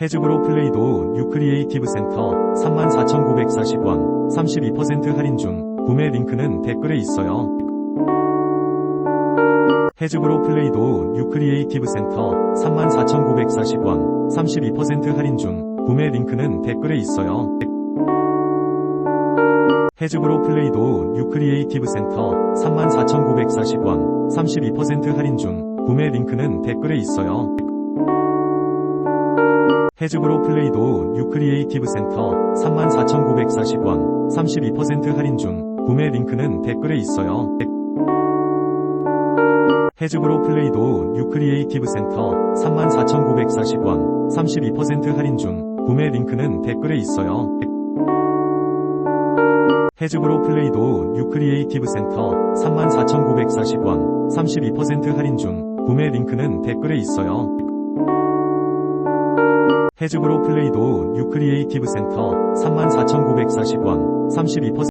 해즈브로 플레이도 뉴크리에이티브 센터 34,940원 32% 할인 중 구매 링크는 댓글에 있어요. 해즈브로 플레이도 뉴크리에이티브 센터 34,940원 32% 할인 중 구매 링크는 댓글에 있어요. 해즈브로 플레이도 뉴크리에이티브 센터 34,940원 32% 할인 중 구매 링크는 댓글에 있어요. 해즈브로 플레이도 뉴크리에이티브 센터 34,940원 32% 할인 중 구매 링크는 댓글에 있어요. 해즈브로 플레이도 뉴크리에이티브 센터 34,940원 32% 할인 중 구매 링크는 댓글에 있어요. 해즈브로 플레이도 뉴크리에이티브 센터 34,940원 32% 할인 중 구매 링크는 댓글에 있어요. 해즈브로 플레이도 뉴크리에이티브 센터 34,940원 32%